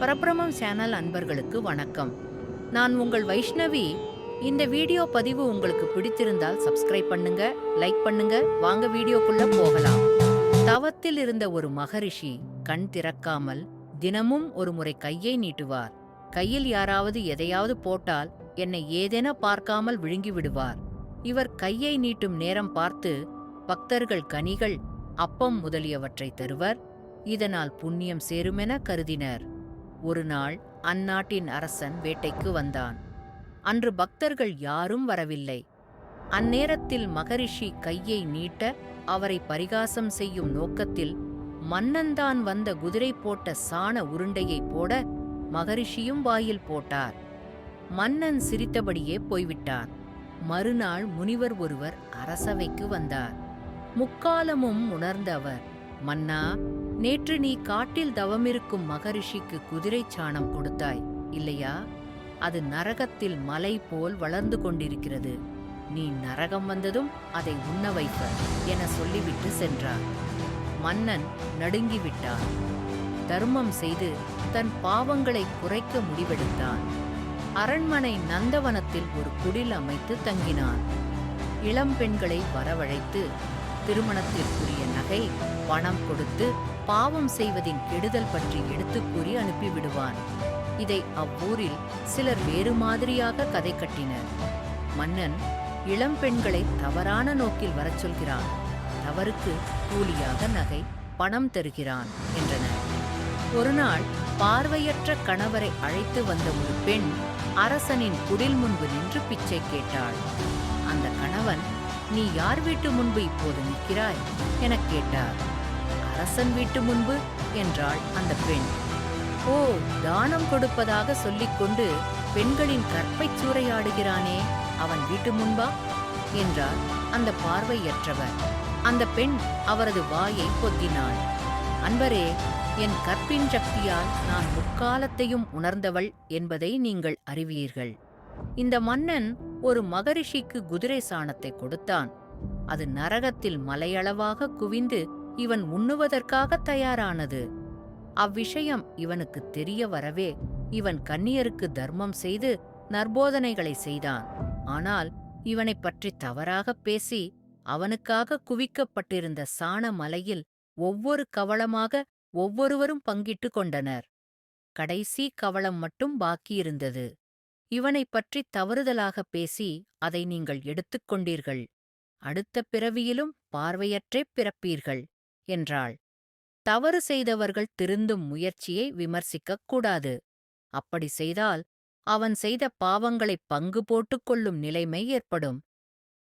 Parabrahmam channel அன்பர்களுக்கு வணக்கம். நான் உங்கள் வைஷ்ணவி. இந்த வீடியோ பதிவு உங்களுக்கு பிடித்திருந்தால் சப்ஸ்கிரைப் பண்ணுங்க லைக் பண்ணுங்க வாங்க வீடியோக்குள்ள போகலாம். தவத்தில் இருந்த ஒரு மகரிஷி கண் திறக்காமல் தினமும் ஒரு முறை கையை நீட்டுவார். கையில் யாராவது எதையாவது போட்டால் என்னை ஏதென பார்க்காமல் விழுங்கி விடுவார். இவர் கையை நீட்டும் நேரம் பார்த்து பக்தர்கள் கனிகள் அப்பம் முதலியவற்றை தருவர். இதனால் புண்ணியம் சேருமென கருதினர். ஒரு நாள் அந்நாட்டின் அரசன் வேட்டைக்கு வந்தான். அன்று பக்தர்கள் யாரும் வரவில்லை. அந்நேரத்தில் மகரிஷி கையை நீட்ட அவரை பரிகாசம் செய்யும் நோக்கத்தில் மன்னன்தான் வந்த குதிரை போட்ட சாண உருண்டையை போட மகரிஷியும் வாயில் போட்டார். மன்னன் சிரித்தபடியே போய்விட்டான். மறுநாள் முனிவர் ஒருவர் அரசவைக்கு வந்தார். முக்காலமும் உணர்ந்த அவர் மன்னா நேற்று நீ காட்டில் தவமிருக்கும் மகரிஷிக்கு குதிரைச் சாணம் கொடுத்தாய் இல்லையா? அது நரகத்தில் மலை போல் வளர்ந்து கொண்டிருக்கிறது. நீ நரகம் வந்ததும் அதை உண்ண வைப்ப என சொல்லிவிட்டு சென்றார் மன்னன் நடுங்கிவிட்டான். தர்மம் செய்து தன் பாவங்களை குறைக்க முடிவெடுத்தான். அரண்மனை நந்தவனத்தில் ஒரு குடில் அமைத்து தங்கினான். இளம் பெண்களை வரவழைத்து திருமணத்திற்குரிய நகை பணம் கொடுத்து பாவம் செய்வதின் கெடுதல் பற்றி எடுத்துக் கூறி அனுப்பிவிடுவான். இதை அவ்வூரில் சிலர் வேறு மாதிரியாக கதை கட்டினர். மன்னன் இளம் பெண்களை தவறான நோக்கில் வரச் சொல்கிறான். தவறுக்கு கூலியாக நகை பணம் தருகிறான் என்றனர். ஒருநாள் பார்வையற்ற கணவரை அழைத்து வந்த ஒரு பெண் அரசனின் குடில் முன்பு நின்று பிச்சை கேட்டாள். அந்த கணவன் நீ யார் வீட்டு முன்பு இப்போது நிற்கிறாய்? எனக் கேட்டார். அரசன் வீட்டு முன்பு என்றாள் அந்த பெண். ஓ தானம் கொடுப்பதாக சொல்லிக்கொண்டு பெண்களின் கற்பைச் சூறையாடுகிறானே அவன் வீட்டு முன்பா? என்றார் அந்த பார்வையற்றவர். அந்த பெண் அவரது வாயை பொத்தினாள். அன்பரே என் கற்பின் சக்தியால் நான் முக்காலத்தையும் உணர்ந்தவள் என்பதை நீங்கள் அறிவீர்கள். இந்த மன்னன் ஒரு மகரிஷிக்கு குதிரை சாணத்தை கொடுத்தான். அது நரகத்தில் மலையளவாக குவிந்து இவன் உண்ணுவதற்காக தயாரானது. அவ்விஷயம் இவனுக்கு தெரிய வரவே இவன் கன்னியருக்கு தர்மம் செய்து நற்போதனைகளை செய்தான். ஆனால் இவனைப் பற்றி தவறாகப் பேசி அவனுக்காக குவிக்கப்பட்டிருந்த சாண மலையில் ஒவ்வொரு கவளமாக ஒவ்வொருவரும் பங்கிட்டு கொண்டனர். கடைசி கவளம் மட்டும் பாக்கியிருந்தது. இவனைப் பற்றி தவறுதலாகப் பேசி அதை நீங்கள் எடுத்துக் கொண்டீர்கள். அடுத்த பிறவியிலும் பார்வையற்றே பிறப்பீர்கள். என்றாள். தவறு செய்தவர்கள் திருந்தும் முயற்சியை விமர்சிக்கக் கூடாது. அப்படி செய்தால் அவன் செய்த பாவங்களைப் பங்கு போட்டுக் கொள்ளும் நிலைமை ஏற்படும்.